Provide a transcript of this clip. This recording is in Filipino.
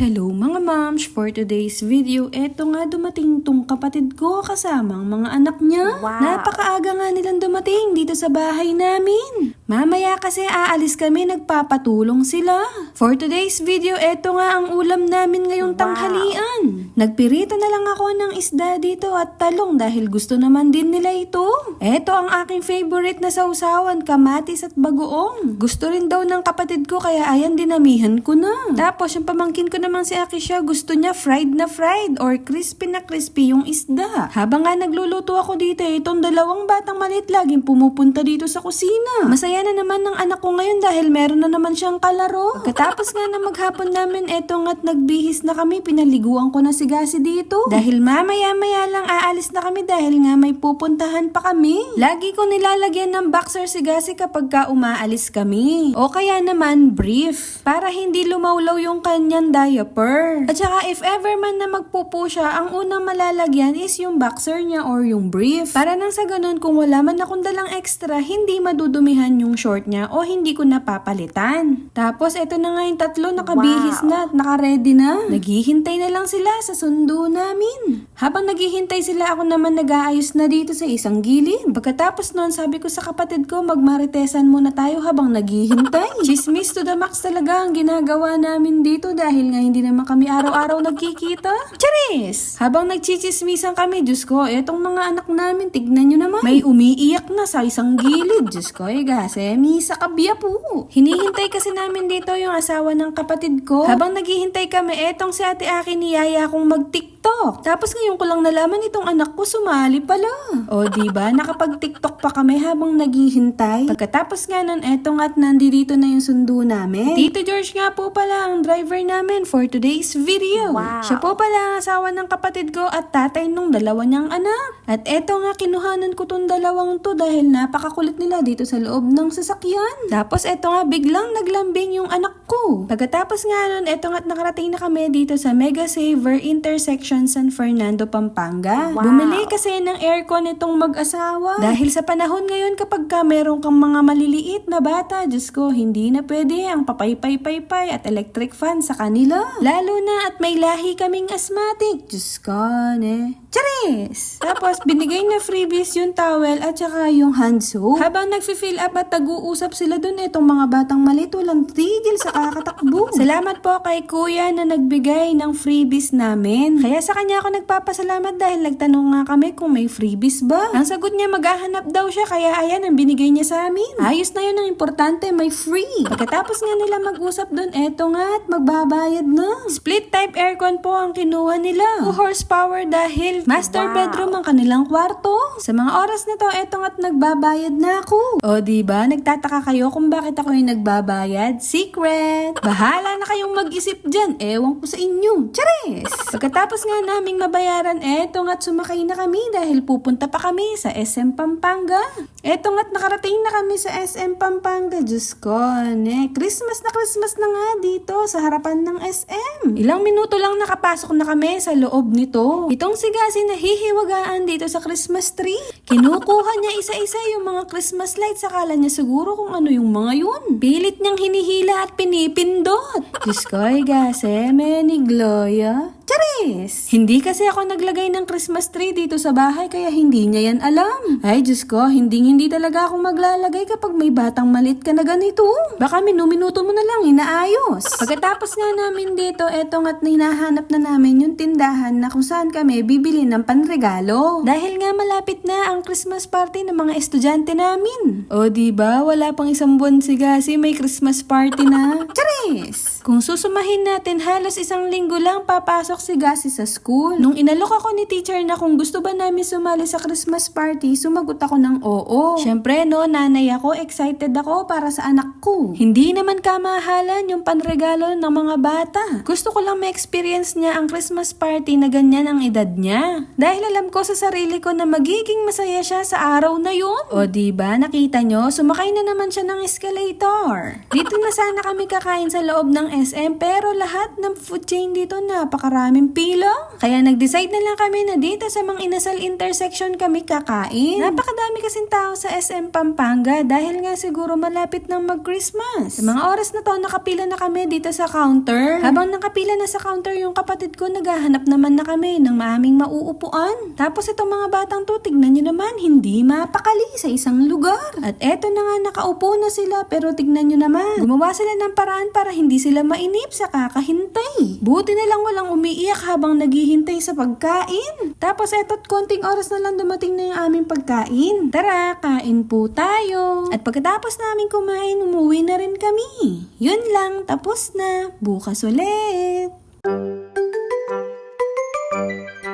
Hello mga moms! For today's video, eto nga dumating tong kapatid ko kasama ang mga anak niya. Wow. Napakaaga nga nilang dumating dito sa bahay namin. Mamaya kasi aalis kami, nagpapatulong sila. For today's video, eto nga ang ulam namin ngayong Wow. tanghalian. Nagpirito na lang ako ng isda dito at talong dahil gusto naman din nila ito. Eto ang aking favorite na sausawan, kamatis at bagoong. Gusto rin daw ng kapatid ko kaya ayan dinamihan ko na. Tapos yung pamangkin ko naman si Akisha, gusto niya fried na fried or crispy na crispy yung isda. Habang nga nagluluto ako dito, itong dalawang batang maliit laging pumupunta dito sa kusina. Masaya na naman ng anak ko ngayon dahil meron na naman siyang kalaro. Pagkatapos nga na maghapon namin, eto nga't nagbihis na kami, pinaliguan ko na si Gasi dito. Dahil mamaya-maya lang aalis na kami dahil nga may pupuntahan pa kami. Lagi ko nilalagyan ng boxer si Gasi kapag ka umaalis kami. O kaya naman brief. Para hindi lumawlaw yung kanyang diaper. At saka if ever man na magpupo siya, ang unang malalagyan is yung boxer niya or yung brief. Para nang sa ganun, kung wala man akong dalang extra, hindi madudumihan yung short niya o hindi ko napapalitan. Tapos eto na nga yung tatlo, nakabihis Wow. na at nakaredy na. Naghihintay na lang sila sa sundo namin. Habang naghihintay sila, ako naman nag-aayos na dito sa isang gilid. Pagkatapos noon, sabi ko sa kapatid ko, magmaritesan muna tayo habang naghihintay. Chismis to the max talaga ang ginagawa namin dito dahil nga hindi naman kami araw-araw nagkikita. Charis! Habang nagchichismisan kami, Diyos ko, etong mga anak namin, tignan nyo naman. May umiiyak na sa isang gilid. Diyos ko, eh, gase, misa kabya po. Hinihintay kasi namin dito yung asawa ng kapatid ko. Habang naghihintay kami, etong si ate Aki niyaya akong mag-tiktok. Tapos ngayon ko lang nalaman itong anak ko sumali pala. O di ba nakapag-tiktok pa kami habang naghihintay. Pagkatapos nga nun, etong at nandito na yung sundo namin. Tito George nga po pala ang driver namin for today's video. Wow. Siya po pala ang asawa ng kapatid ko at tatay nung dalawa niyang anak. At eto nga kinuhanan ko tong dalawang to dahil napakakulit nila dito sa loob ng sasakyan. Tapos eto nga biglang naglambing yung anak ko. Pagkatapos nga nun, eto nga't nakarating na kami dito sa Mega Saver Intersection San Fernando, Pampanga. Wow. Bumili kasi ng aircon itong mag-asawa. Dahil sa panahon ngayon kapag ka meron kang mga maliliit na bata, Diyos ko, hindi na pwede ang papay-pay-pay-pay at electric fan sa kanila. Lalo na at may lahi kaming asthmatic. Diyos ko, ne. Charis! Tapos, binigay na freebies yung towel at saka yung hand soap. Habang nagfi-fill up at tag-uusap sila dun, itong mga batang malit, walang tigil sa kakatakbo. Salamat po kay kuya na nagbigay ng freebies namin. Kaya sa kanya ako nagpapasalamat dahil nagtanong nga kami kung may freebies ba. Ang sagot niya maghahanap daw siya kaya ayan ang binigay niya sa amin. Ayos na yun ang importante, may free. Pagkatapos nga nila mag-usap dun, eto nga at magbabayad na. Split type aircon po ang kinuha nila. 2 horsepower dahil master Wow. bedroom ang kanilang kwarto. Sa mga oras na to, eto nga't nagbabayad na ako. O di ba nagtataka kayo kung bakit ako yung nagbabayad? Secret! Bahala na kayong mag-isip dyan. Ewan ko sa inyo. Charis! Pagkatapos nga naming mabayaran, eto nga't sumakay na kami dahil pupunta pa kami sa SM Pampanga. Eto nga't nakarating na kami sa SM Pampanga. Diyos ko, ne. Christmas na Christmas na nga dito sa harapan ng SM. Ilang minuto lang nakapasok na kami sa loob nito. Itong si Gasi nahihiwagaan dito sa Christmas tree. Kinukuha niya isa-isa yung mga Christmas lights. Akala niya siguro kung ano yung mga yun. Pilit niyang hinihila at pinipindot. Diyos ko, ay Gasi, many gloria. Charis! Hindi kasi ako naglagay ng Christmas tree dito sa bahay kaya hindi niya yan alam. Ay, Diyos ko, hindi hindi talaga ako maglalagay kapag may batang malit ka na ganito. Baka minuminuto mo na lang, inaayos. Pagkatapos nga namin dito, eto nga't hinahanap na namin yung tindahan na kung saan kami bibili ng panregalo. Dahil nga malapit na ang Christmas party ng mga estudyante namin. O di ba wala pang isang buwan si Gasi, may Christmas party na. Charis! Kung susumahin natin, halos isang linggo lang papasok si Gasi sa school. Nung inalok ako ni teacher na kung gusto ba namin sumali sa Christmas party, sumagot ako ng oo. Syempre no, nanay ako, excited ako para sa anak ko. Hindi naman kamahalan yung panregalo ng mga bata. Gusto ko lang ma-experience niya ang Christmas party na ganyan ang edad niya. Dahil alam ko sa sarili ko na magiging masaya siya sa araw na yun. O di ba nakita nyo, sumakay na naman siya ng escalator. Dito na sana kami kakain sa loob ng SM pero lahat ng food chain dito napakarami aming pilong. Kaya nag-decide na lang kami na dito sa Mang Inasal intersection kami kakain. Napakadami kasing tao sa SM Pampanga dahil nga siguro malapit ng mag-Christmas. Sa mga oras na to, nakapila na kami dito sa counter. Habang nakapila na sa counter yung kapatid ko, naghahanap naman na kami ng maaming mauupuan. Tapos itong mga batang to, tignan nyo naman, hindi mapakali sa isang lugar. At eto na nga, nakaupo na sila pero tignan nyo naman. Gumawa sila ng paraan para hindi sila sila mainip sa kakahintay. Buti na lang walang umiiyak habang naghihintay sa pagkain. Tapos eto't konting oras na lang dumating na yung aming pagkain. Tara, kain po tayo. At pagkatapos namin kumain, umuwi na rin kami. Yun lang, tapos na. Bukas ulit. Thank.